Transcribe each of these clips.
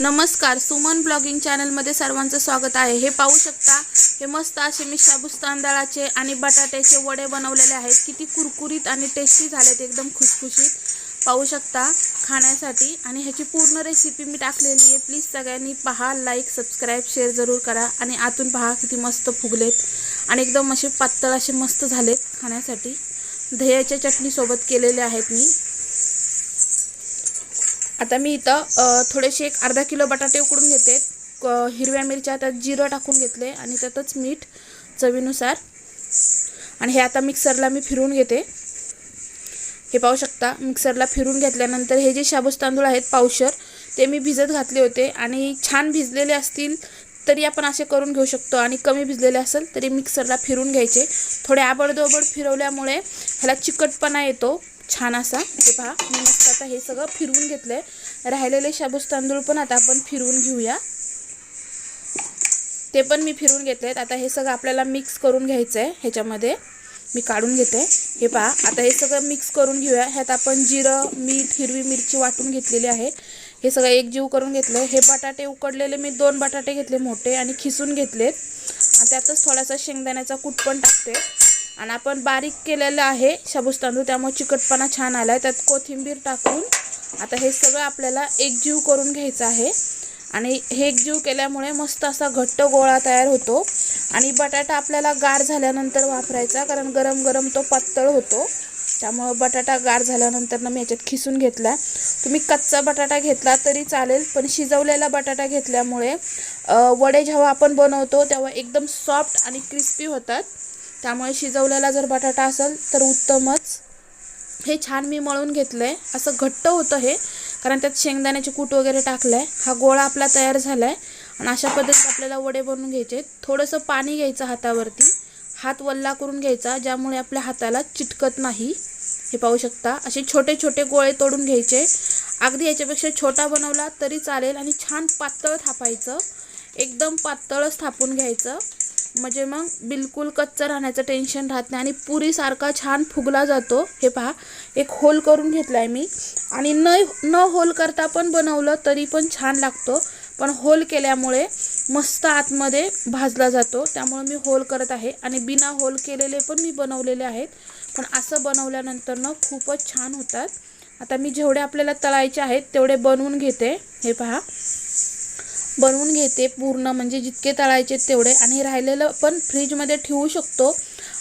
नमस्कार सुमन ब्लॉगिंग चॅनलमध्ये सर्वांचं स्वागत आहे. हे पाहू शकता हे मस्त असे मी शाबूस तांदळाचे आणि बटाट्याचे वडे बनवलेले आहेत. किती कुरकुरीत आणि टेस्टी झालेत एकदम खुशखुशीत पाहू शकता खाण्यासाठी. आणि ह्याची पूर्ण रेसिपी मी टाकलेली आहे. प्लीज सगळ्यांनी पहा लाईक सबस्क्राईब शेअर जरूर करा. आणि आतून पहा किती मस्त फुगलेत. आणि एकदम असे पातळ असे मस्त झालेत खाण्यासाठी. दह्याच्या चटणीसोबत केलेले आहेत मी. आता मी इथं थोडेसे एक अर्धा किलो बटाटे उकडून घेते. क- हिरव्या मिरच्या त्यात जिरं टाकून घेतले आणि त्यातच मीठ चवीनुसार. आणि हे आता मिक्सरला मी फिरवून घेते. हे पाहू शकता मिक्सरला फिरून घेतल्यानंतर हे जे शाबूस तांदूळ आहेत पावशर ते मी भिजत घातले होते. आणि छान भिजलेले असतील तरी आपण असे करून घेऊ शकतो. आणि कमी भिजलेले असेल तरी मिक्सरला फिरून घ्यायचे. थोडे आबडदोबड फिरवल्यामुळे ह्याला चिकटपणा येतो. छान असा. हे पहा मी मस्त आता हे सगळं फिरवून घेतलंय. राहिलेले शाबूस तांदूळ पण आता आपण फिरवून घेऊया. ते पण मी फिरवून आहेत आता हे सगळं आपल्याला मिक्स करून घ्यायचं आहे ह्याच्यामध्ये. मी काढून घेते. हे पहा आता हे सगळं मिक्स करून घेऊया. ह्यात आपण जिरं मीठ हिरवी मिरची वाटून घेतलेली आहे. हे सगळं एकजीव करून घेतलं हे बटाटे उकडलेले मी दोन बटाटे घेतले मोठे आणि खिसून घेतलेत. आणि त्यातच थोडासा शेंगदाण्याचा कूट पण टाकते. आणि आपण बारीक केलेलं आहे शाबूस तांदूळ त्यामुळे चिकटपणा छान आला आहे त्यात कोथिंबीर टाकून आता हे सगळं आपल्याला एकजीव करून घ्यायचं आहे. आणि हे एकजीव केल्यामुळे मस्त असा घट्ट गोळा तयार होतो. आणि बटाटा आपल्याला गार झाल्यानंतर वापरायचा कारण गरम गरम तो पातळ होतो. त्यामुळं बटाटा गार झाल्यानंतर ना मी याच्यात खिसून घेतला तुम्ही कच्चा बटाटा घेतला तरी चालेल पण शिजवलेला बटाटा घेतल्यामुळे वडे जेव्हा आपण बनवतो तेव्हा एकदम सॉफ्ट आणि क्रिस्पी होतात. त्यामुळे शिजवलेला जर बटाटा असेल तर उत्तमच. हे छान मी मळून घेतलं आहे असं घट्ट होतं हे कारण त्यात शेंगदाण्याचे कूट वगैरे टाकलं आहे हा गोळा आपला तयार झाला आहे आणि अशा पद्धतीत आपल्याला वडे बनवून घ्यायचे. थोडंसं पाणी घ्यायचं हातावरती. हात वल्ला करून घ्यायचा ज्यामुळे आपल्या हाताला चिटकत नाही. हे पाहू शकता असे छोटे छोटे गोळे तोडून घ्यायचे. अगदी याच्यापेक्षा छोटा बनवला तरी चालेल आणि छान पातळ थापायचं. एकदम पातळच थापून घ्यायचं. म्हणजे मग बिलकुल कच्चं राहण्याचं टेन्शन राहत नाही आणि पुरीसारखा छान फुगला जातो. हे पहा एक होल करून घेतला आहे मी. आणि न न होल करता पण बनवलं तरी पण छान लागतो. पण होल केल्यामुळे मस्त आतमध्ये भाजला जातो. त्यामुळे मी होल करत आहे. आणि बिना होल केलेले पण मी बनवलेले आहेत. पण असं बनवल्यानंतर ना खूपच छान होतात. आता मी जेवढे आपल्याला तळायचे आहेत तेवढे बनवून घेते. हे पहा. बनवून घेते पूर्ण म्हणजे जितके तळायचे तेवढे. आणि राहिलेलं पण फ्रीजमध्ये ठेवू शकतो.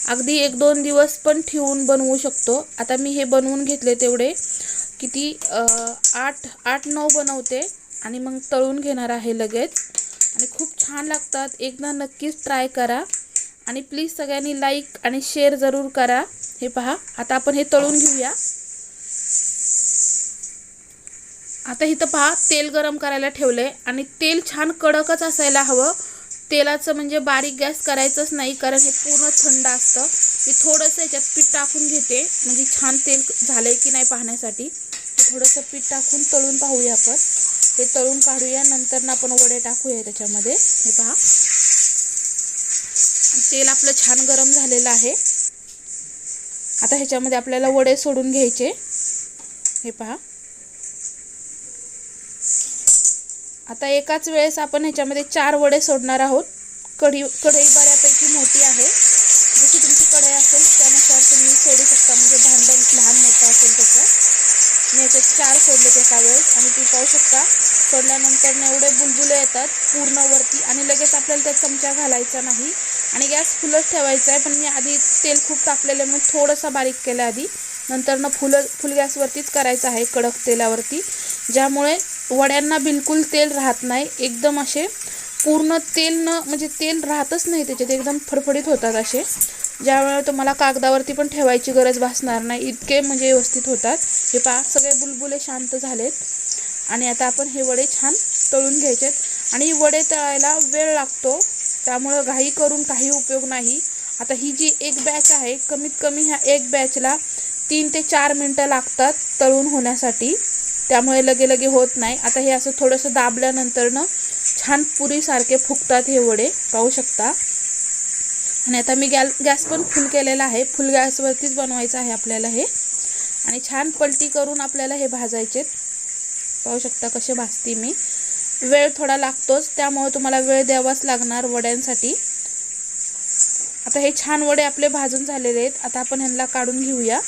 अगदी एक दोन दिवस पण ठेवून बनवू शकतो. आता मी हे बनवून घेतले तेवढे. किती आठ आठ नऊ बनवते. आणि मग तळून घेणार आहे लगेच. आणि खूप छान लागतात. एकदा नक्कीच ट्राय करा. आणि प्लीज सगळ्यांनी लाईक आणि शेअर जरूर करा. हे पहा. आता आपण हे तळून घेऊया. आता इथं पहा तेल गरम करायला ठेवलंय आणि तेल छान कडकच असायला हवं. तेलाचं म्हणजे बारीक गॅस करायचंच नाही कारण हे पूर्ण थंड असतं. मी थोडंसं याच्यात पीठ टाकून घेते. म्हणजे छान तेल झालंय की नाही पाहण्यासाठी. थोडंसं पीठ टाकून तळून पाहूया आपण. हे तळून काढूया नंतर ना आपण वडे टाकूया त्याच्यामध्ये. हे पहा. तेल आपलं छान गरम झालेलं आहे. आता ह्याच्यामध्ये आपल्याला वडे सोडून घ्यायचे. हे पहा. आता एकाच वेळेस आपण ह्याच्यामध्ये चार वडे सोडणार आहोत. कढी कढई बऱ्यापैकी मोठी आहे. जशी तुमची कढई असेल त्यानुसार तुम्ही सोडू शकता. म्हणजे भांडण लहान मोठं असेल तसं. मी याच्यात चार सोडले एका वेळेस. आणि तुम्ही पाहू शकता सोडल्यानंतर एवढे बुलबुले येतात पूर्ण वरती. आणि लगेच आपल्याला त्यात चमचा घालायचा नाही. आणि गॅस फुलच ठेवायचा आहे. पण मी आधी तेल खूप तापलेलं म्हणून थोडंसं बारीक केलं आधी. नंतरनं फुलं फुल गॅसवरतीच करायचं आहे कडक तेलावरती. ज्यामुळे वड्यांना बिलकुल तेल राहत नाही. एकदम असे पूर्ण तेल न म्हणजे तेल राहतच नाही त्याच्यात. एकदम फडफडीत होतात असे. ज्यावेळेला तुम्हाला कागदावरती पण ठेवायची गरज भासणार नाही. इतके म्हणजे व्यवस्थित होतात. हे पहा सगळे बुलबुले शांत झालेत. आणि आता आपण हे वडे छान तळून घ्यायचे आणि वडे तळायला वेळ लागतो. त्यामुळं घाई करून काही उपयोग नाही. आता ही जी एक बॅच आहे कमीत कमी ह्या एक बॅचला तीन ते चार मिनटं लागतात तळून होण्यासाठी. त्यामुळे लगे लगे होत नाही. आता हे असं थोडंसं दाबल्यानंतर ना छान पुरीसारखे फुगतात हे वडे. पाहू शकता. आणि आता मी गॅल गॅस पण फुल केलेला आहे. फुल गॅसवरतीच बनवायचं आहे आपल्याला हे. आणि छान पलटी करून आपल्याला हे भाजायचे. पाहू शकता कसे भाजते मी. वेळ थोडा लागतोच. त्यामुळे तुम्हाला वेळ द्यावाच लागणार वड्यांसाठी. आता हे छान वडे आपले भाजून झालेले आहेत. आता आपण ह्यांना काढून घेऊया.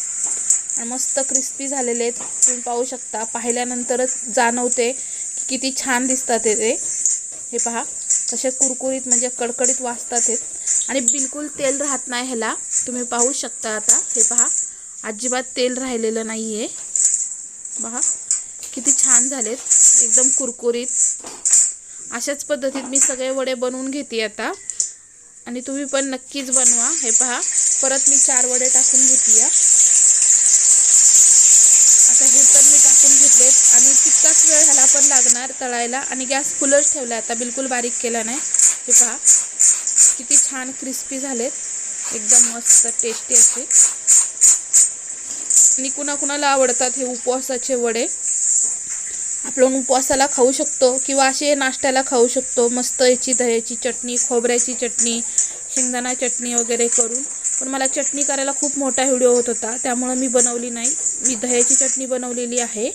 आणि मस्त क्रिस्पी झालेले आहेत. तुम्ही पाहू शकता. पाहिल्यानंतरच जाणवते की किती छान दिसतात ते ते. हे पहा. कसे कुरकुरीत म्हणजे कडकडीत वाजतात हे. आणि बिलकुल तेल राहत नाही ह्याला. तुम्ही पाहू शकता आता. हे पहा. अजिबात तेल राहिलेलं नाही आहे पहा. किती छान झालेत. एकदम कुरकुरीत. अशाच पद्धतीत मी सगळे वडे बनवून घेते आता. आणि तुम्ही पण नक्कीच बनवा. हे पहा. परत मी चार वडे टाकून घेते आता हे पण मी टाकून घेतलेत इतकाच वेळ ह्याला पण लागणार तळायला आणि गॅस फुलच ठेवला आता बिलकुल बारीक केला नाही. हे पहा. किती छान क्रिस्पी झालेत. एकदम मस्त टेस्टी असे. आणि कुणाकुणाला आवडतात हे उपवासाचे वडे? आपण उपवासाला खाऊ शकतो किंवा असे नाश्त्याला खाऊ शकतो. मस्त याची दह्याची चटणी खोबऱ्याची चटणी शेंगदाणा चटणी वगैरे करून. पण मला चटणी करायला खूप मोठा व्हिडिओ होत होता. त्यामुळं मी बनवली नाही. मी दह्याची चटणी बनवलेली आहे.